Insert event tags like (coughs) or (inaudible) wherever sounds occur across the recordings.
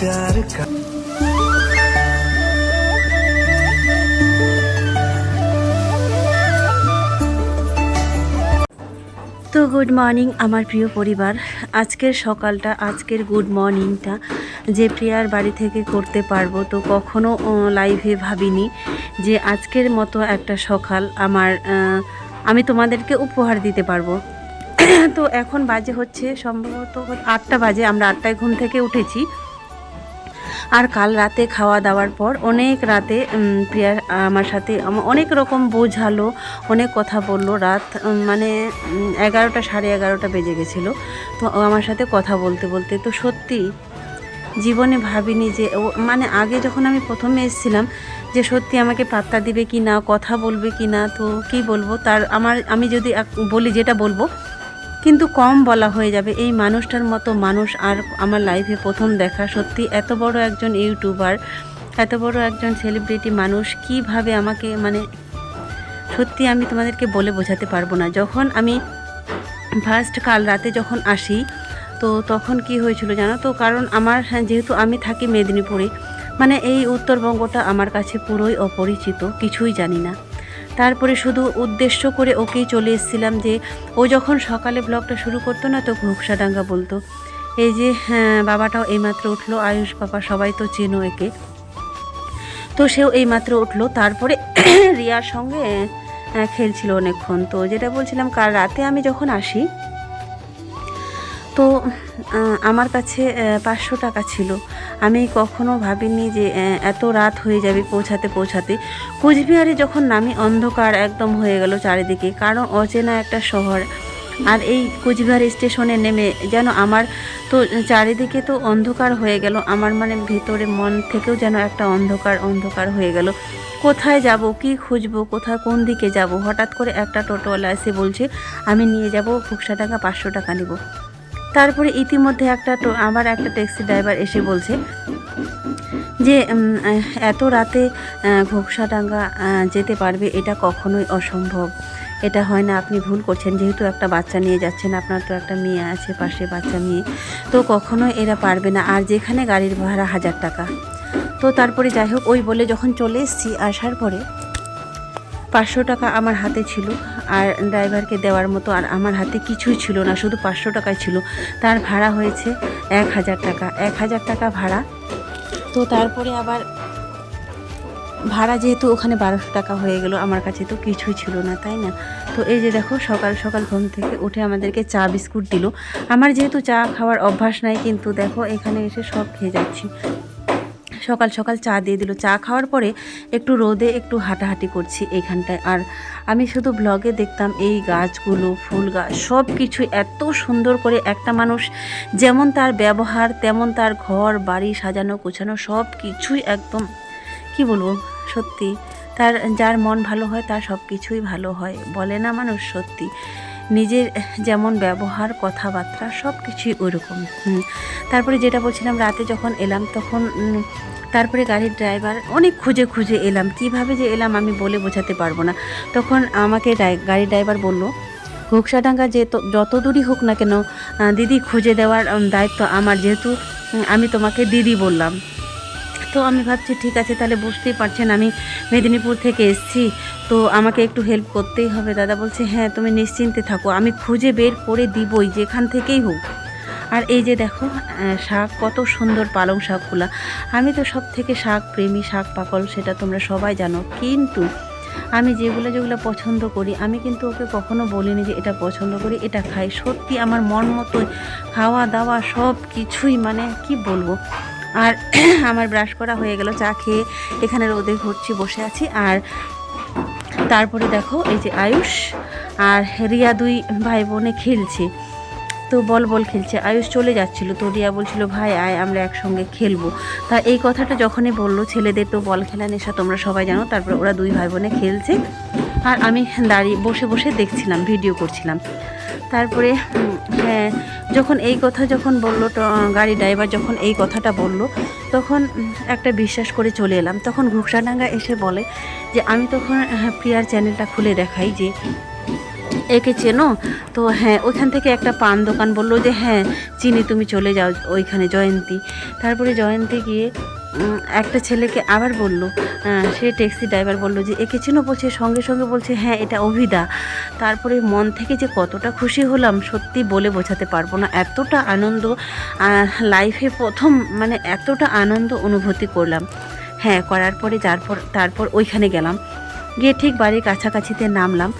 प्यार का তো গুড মর্নিং আমার প্রিয় পরিবার আজকের সকালটা আজকের গুড মর্নিংটা যে প্রিয়ার বাড়ি থেকে করতে পারবো তো কখনো লাইভে ভাবিনি যে আজকের মতো একটা সকাল আমার আহ, আমি তোমাদেরকে উপহার দিতে পারবো (clears throat) তো এখন বাজে হচ্ছে সম্ভবত আটটা বাজে আমরা আটটায় ঘুম থেকে উঠেছি আর কাল রাতে খাওয়া দাওয়ার পর অনেক রাতে প্রিয়া, আমার সাথে অনেক রকম বোঝালো, অনেক কথা বলল। রাত মানে এগারোটা, সাড়ে এগারোটা বেজে গেছিল। তো আমার সাথে কথা বলতে বলতে তো সত্যি জীবনে ভাবিনি যে মানে আগে যখন আমি প্রথমে এসেছিলাম যে সত্যি আমাকে পাত্তা দিবে কি না কথা বলবে কি না তো কি বলব? তার, আমার, আমি যদি বলি যেটা বলব কিন্তু কম বলা হয়ে যাবে। এই মানুষটার মতো মানুষ আর আমার লাইফে প্রথম দেখা। সত্যি এত বড় একজন ইউটিউবার এত বড় একজন সেলিব্রিটি মানুষ কীভাবে আমাকে মানে সত্যি আমি তোমাদেরকে বলে বোঝাতে পারব না। যখন আমি ফার্স্ট কাল রাতে যখন আসি তো তখন কি হয়েছিল জানো তো? কারণ আমার হ্যাঁ, যেহেতু আমি থাকি মেদিনীপুরে মানে এই উত্তরবঙ্গটা আমার কাছে পুরোই অপরিচিত কিছুই জানি না। তারপরে শুধু উদ্দেশ্য করে ওকেই চলে এসেছিলাম যে ও যখন সকালে ব্লগটা শুরু করতো না তো ঘুকসাডাঙ্গা বলতো। এই যে হ্যাঁ, বাবাটাও এইমাত্র উঠল আয়ুষ বাবা সবাই তো চেনো একে। তো সেও এইমাত্র উঠল তারপরে (clears throat) রিয়ার সঙ্গে আহ, খেলছিল অনেকক্ষণ। তো যেটা বলছিলাম কাল রাতে আমি যখন আসি তো আমার কাছে পাঁচশো টাকা ছিল। আমি কখনো ভাবিনি যে এত রাত হয়ে যাবে পৌঁছাতে পৌঁছাতে। কোচবিহারে যখন নামি অন্ধকার একদম হয়ে গেল চারিদিকে, কারণ অচেনা একটা শহর। আর এই কোচবিহার স্টেশনে নেমে যেন আমার তো চারিদিকে তো অন্ধকার হয়ে গেল, আমার মানে ভেতরে মন থেকেও যেন একটা অন্ধকার অন্ধকার হয়ে গেল। কোথায় যাব, কি খুঁজবো কোথায় কোন দিকে যাব? হঠাৎ করে একটা টোটোওয়ালা এসে বলছে, আমি নিয়ে যাব ফুকসা টাকা পাঁচশো টাকা নেব। তারপরে ইতিমধ্যে একটা আবার একটা ট্যাক্সি ড্রাইভার এসে বলছে যে এত রাতে ঘোকসাডাঙ্গা যেতে পারবে, এটা কখনোই অসম্ভব। এটা হয় না, আপনি ভুল করছেন, যেহেতু একটা বাচ্চা নিয়ে যাচ্ছেন, আপনার তো একটা মেয়ে আছে, পাশে বাচ্চা মেয়ে, তো কখনোই এরা পারবে না। আর যেখানে গাড়ির ভাড়া হাজার টাকা। তো তারপরে যাই হোক, ওই বলে যখন চলে এসেছি, আসার পরে পাঁচশো টাকা আমার হাতে ছিল আর ড্রাইভারকে দেওয়ার মতো আর আমার হাতে কিছুই ছিল না, শুধু পাঁচশো টাকাই ছিল। তার ভাড়া হয়েছে এক হাজার টাকা, এক হাজার টাকা ভাড়া। তো তারপরে আবার ভাড়া যেহেতু ওখানে বারোশো টাকা হয়ে গেল, আমার কাছে তো কিছুই ছিল না, তাই না? তো এই যে দেখো, সকাল সকাল ঘুম থেকে উঠে আমাদেরকে চা বিস্কুট দিল। আমার যেহেতু চা খাওয়ার অভ্যাস নাই, কিন্তু দেখো এখানে এসে সব খেয়ে যাচ্ছি। সকাল সকাল চা দিয়ে দিল। চা খাওয়ার পরে একটু রোদে একটু হাঁটাহাঁটি করছি এইখানটায়। আর আমি শুধু ব্লগে দেখতাম এই গাছগুলো, ফুল গাছ সব কিছু এত সুন্দর করে একটা মানুষ যেমন তার ব্যবহার, তেমন তার ঘর, বাড়ি সাজানো, গোছানো সব কিছুই একদম, কি বলব, সত্যি। তার, যার মন ভালো হয়, তার সব কিছুই ভালো হয়। বলে না মানুষ সত্যি। নিজের যেমন ব্যবহার, কথাবার্তা সব কিছুই ওইরকম হুম। তারপরে যেটা বলছিলাম, রাতে যখন এলাম তখন তারপরে গাড়ির ড্রাইভার অনেক খুঁজে খুঁজে এলাম। কীভাবে যে এলাম আমি বলে বোঝাতে পারব না। তখন আমাকে গাড়ির ড্রাইভার বলল ঘোকসাডাঙ্গা যে যত দূরই হোক না কেন দিদি খুঁজে দেওয়ার দায়িত্ব আমার। যেহেতু আমি তোমাকে দিদি বললাম। তো আমি ভাবছি, ঠিক আছে, তাহলে বুঝতেই পারছেন, আমি মেদিনীপুর থেকে এসেছি। তো আমাকে একটু হেল্প করতেই হবে। দাদা বলছে হ্যাঁ তুমি নিশ্চিন্তে থাকো। আমি খুঁজে বের করে দিবই, যেখান থেকেই হোক। আর এই যে দেখো শাক, কত সুন্দর পালং শাকগুলা। আমি তো সব থেকে শাক প্রেমী, শাক পাকল, সেটা তোমরা সবাই জানো। কিন্তু আমি যেগুলো যেগুলো পছন্দ করি, আমি কিন্তু ওকে কখনো বলিনি যে এটা পছন্দ করি, এটা খাই। সত্যি আমার মন মতো খাওয়া দাওয়া সব কিছুই মানে কি বলব? আর (clears throat) আমার ব্রাশ করা হয়ে গেল, চা খেয়ে এখানে রোদে ঘুরছি, বসে আছি। আর তারপরে দেখো, এই যে আয়ুষ আর রিয়া দুই ভাই বোনে খেলছে। তো বল বল খেলছে। আয়ুষ চলে যাচ্ছিল, তো রিয়া বলছিল, ভাই, আয়, আমরা একসঙ্গে খেলব। তা এই কথাটা যখনই বলল, ছেলেদের তো বল খেলা নেশা, তোমরা সবাই জানো। তারপর ওরা দুই ভাই বোনে খেলছে। আর আমি দাঁড়িয়ে বসে বসে দেখছিলাম ভিডিও করছিলাম। তারপরে হ্যাঁ যখন এই কথা যখন বলল গাড়ি ড্রাইভার যখন এই কথাটা বলল তখন একটা বিশ্বাস করে চলে এলাম। তখন ঘুকসাডাঙ্গা এসে বলে যে আমি তখন আহ, প্রিয়ার চ্যানেলটা খুলে দেখাই যে একে চেনো? তো হ্যাঁ ওইখান থেকে একটা পান দোকান বলল যে হ্যাঁ চিনি তুমি চলে যাও ওইখানে জয়ন্তী। তারপরে জয়ন্তী গিয়ে একটা ছেলেকে আবার বলল সে ট্যাক্সি ড্রাইভার বলল যে, একে চেনো? বলছে, সঙ্গে সঙ্গে বলছে হ্যাঁ এটা অভিদা। তারপরে মন থেকে যে কতটা খুশি হলাম, সত্যি বলে বোঝাতে পারব না। এতটা আনন্দ লাইফে প্রথম মানে এতটা আনন্দ অনুভূতি করলাম। হ্যাঁ করার পরে যারপর, তারপর ওইখানে গেলাম। গিয়ে ঠিক বাড়ির কাছাকাছিতে নামলাম।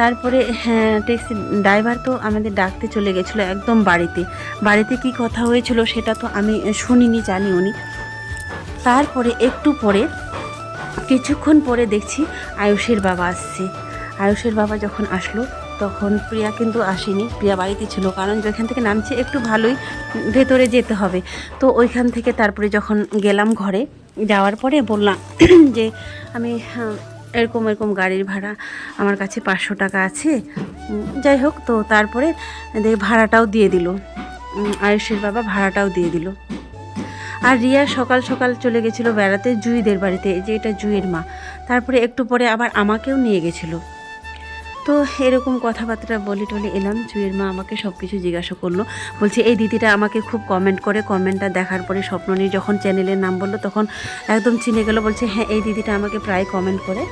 তারপরে হ্যাঁ ট্যাক্সি ড্রাইভার তো আমাদের ডাকতে চলে গেছিল একদম বাড়িতে। বাড়িতে কি কথা হয়েছিল সেটা তো আমি শুনিনি জানিও নি। তারপরে একটু পরে কিছুক্ষণ পরে দেখছি আয়ুষের বাবা আসছে। আয়ুষের বাবা যখন আসলো তখন প্রিয়া কিন্তু আসেনি। প্রিয়া বাড়িতে ছিল কারণ যেখান থেকে নামছে একটু ভালোই ভেতরে যেতে হবে। তো ওইখান থেকে তারপরে যখন গেলাম ঘরে যাওয়ার পরে বললাম যে আমি হ্যাঁ, এরকম এরকম গাড়ির ভাড়া আমার কাছে পাঁচশো টাকা আছে। যাই হোক, তো তারপরে ভাড়াটাও দিয়ে দিল। আয়ুষের বাবা ভাড়াটাও দিয়ে দিল। আর রিয়া সকাল সকাল চলে গেছিল বেড়াতে জুইদের বাড়িতে যে এটা জুইয়ের মা। তারপরে একটু পরে আবার আমাকেও নিয়ে গেছিল। তো এরকম কথাবার্তা বলি টলি এলাম জুইয়ের মা আমাকে সব কিছু জিজ্ঞাসা করল। বলছে, এই দিদিটা আমাকে খুব কমেন্ট করে কমেন্টটা দেখার পরে স্বপ্ননী যখন চ্যানেলের নাম বলল, তখন একদম চিনে গেল, বলছে হ্যাঁ এই দিদিটা আমাকে প্রায় কমেন্ট করে।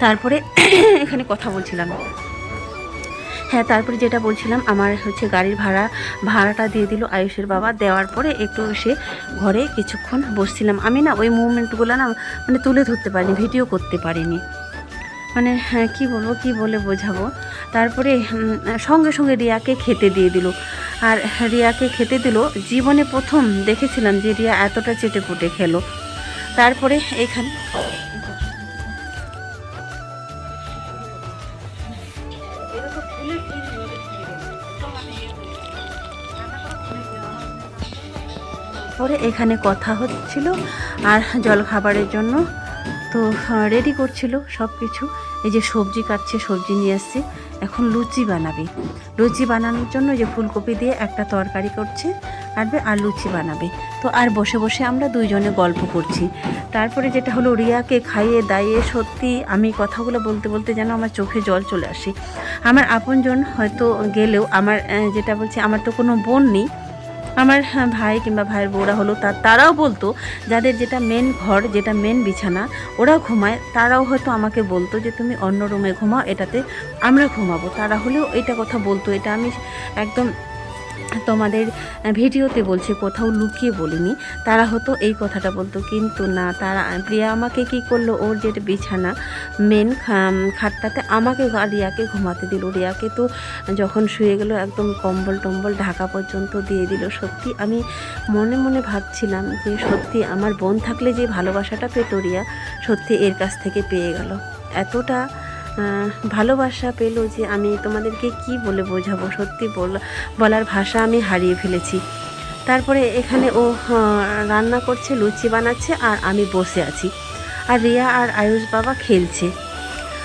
তারপরে (coughs) এখানে কথা বলছিলাম। হ্যাঁ তারপরে যেটা বলছিলাম, আমার হচ্ছে গাড়ির ভাড়া, ভাড়াটা দিয়ে দিল আয়ুষের বাবা। দেওয়ার পরে একটু সে ঘরে কিছুক্ষণ বসছিলাম। আমি না ওই মুভমেন্টগুলো না মানে তুলে ধরতে পারিনি ভিডিও করতে পারিনি। মানে হ্যাঁ কী বলব, কী বলে বোঝাবো? তারপরে সঙ্গে সঙ্গে রিয়াকে খেতে দিয়ে দিল। আর রিয়াকে খেতে দিল, জীবনে প্রথম দেখেছিলাম যে রিয়া এতটা চেটে পুটে খেলো। তারপরে এখানে পরে এখানে কথা হচ্ছিল, আর জল খাবারের জন্য তো রেডি করছিল সব কিছু এই যে সবজি কাটছে, সবজি নিয়ে আসছে। এখন লুচি বানাবে। লুচি বানানোর জন্য যে ফুলকপি দিয়ে একটা তরকারি করছে, কাটবে আর লুচি বানাবে। তো আর বসে বসে আমরা দুইজনে গল্প করছি। তারপরে যেটা হলো, রিয়াকে খাইয়ে দাইয়ে সত্যি আমি কথাগুলো বলতে বলতে যেন আমার চোখে জল চলে আসে। আমার আপনজন হয়তো গেলেও আমার যেটা বলছি, আমার তো কোনো বোন নেই। আমার হ্যাঁ, ভাই কিংবা ভাইয়ের বউরা হলো তা তারাও বলতো যাদের যেটা মেন ঘর যেটা মেন বিছানা ওরা ঘুমায় তারাও হয়তো আমাকে বলতো যে তুমি অন্য রুমে ঘুমাও এটাতে আমরা ঘুমাবো। তারা হলেও এটা কথা বলতো এটা আমি একদম তোমাদের ভিডিওতে বলছি, কোথাও লুকিয়ে বলিনি। তারা হতো এই কথাটা বলতো, কিন্তু না, তারা, প্রিয়া আমাকে কি করল? ওর যেটা বিছানা মেন খাটটাতে আমাকে রিয়াকে ঘুমাতে দিল। রিয়াকে তো যখন শুয়ে গেল, একদম কম্বল টম্বল ঢাকা পর্যন্ত দিয়ে দিল। সত্যি আমি মনে মনে ভাবছিলাম যে, সত্যি আমার বোন থাকলে যে ভালোবাসাটা পেত রিয়া, সত্যি এর কাছ থেকে পেয়ে গেল। এতটা ভালোবাসা পেল যে আমি তোমাদেরকে কি বলে বোঝাবো? সত্যি বল- বলার ভাষা আমি হারিয়ে ফেলেছি। তারপরে এখানে ও রান্না করছে, লুচি বানাচ্ছে আর আমি বসে আছি। আর রিয়া আর আয়ুষ বাবা খেলছে।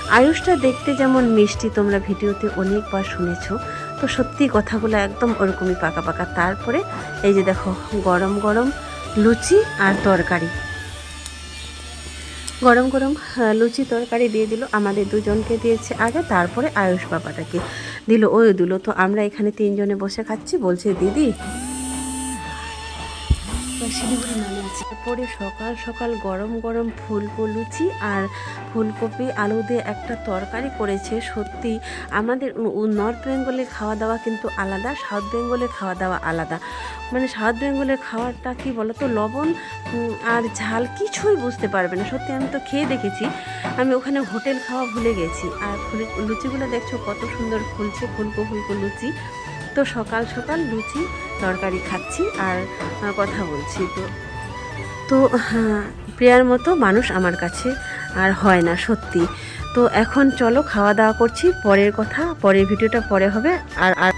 আয়ুষটা দেখতে যেমন মিষ্টি, তোমরা ভিডিওতে অনেকবার শুনেছ। তো সত্যি কথাগুলো একদম ওরকমই পাকা পাকা। তারপরে এই যে দেখো, গরম গরম লুচি আর তরকারি। গরম গরম লুচি তরকারি দিয়ে দিল। আমাদের দুজনকে দিয়েছে আগে, তারপরে আয়ুষ বাবাটাকে দিল। ওই দিল তো, আমরা এখানে তিনজনে বসে খাচ্ছি। বলছে, দিদি। শিলিগুড়ি তারপরে সকাল সকাল গরম গরম ফুলকো লুচি আর ফুলকপি আলু দিয়ে একটা তরকারি করেছে। সত্যি আমাদের নর্থ বেঙ্গলে খাওয়া দাওয়া কিন্তু আলাদা, সাউথ বেঙ্গলে খাওয়া দাওয়া আলাদা। মানে সাউথ বেঙ্গলের খাওয়ারটা কি বলো তো লবণ আর ঝাল কিছুই বুঝতে পারবে না। সত্যি আমি তো খেয়ে দেখেছি। আমি ওখানে হোটেল খাওয়া ভুলে গেছি। আর লুচিগুলো দেখছ কত সুন্দর ফুলছে, ফুলকো ফুলকো লুচি। তো সকাল সকাল লুচি তরকারি খাচ্ছি আর কথা বলছি। তো তো প্রেয়ার প্রিয়ার মতো মানুষ আমার কাছে আর হয় না, সত্যি। তো এখন চলো খাওয়া দাওয়া করছি, পরের কথা, পরের ভিডিওটা পরে হবে, আর আর